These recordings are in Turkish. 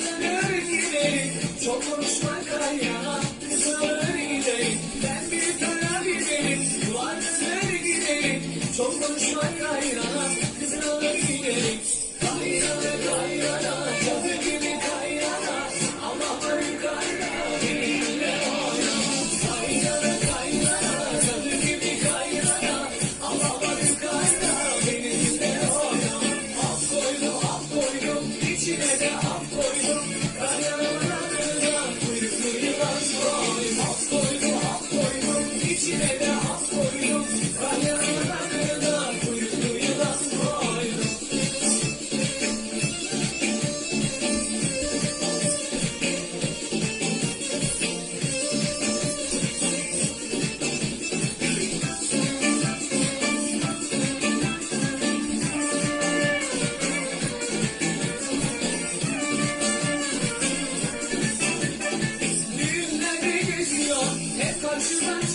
Kızılır gideyim Çok konuşma kayana Kızılır gideyim Ben bir köle gideyim Duvarlanır gideyim Çok konuşma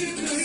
you.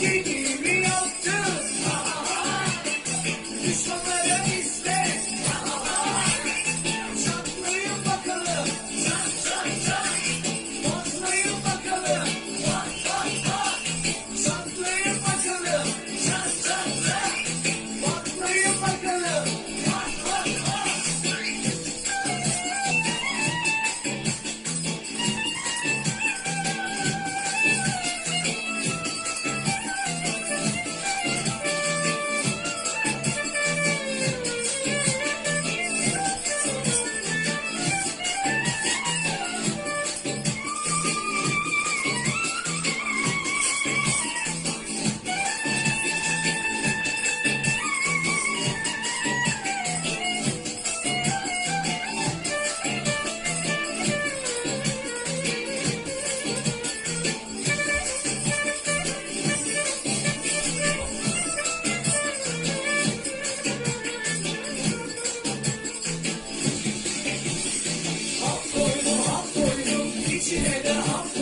You. Yeah.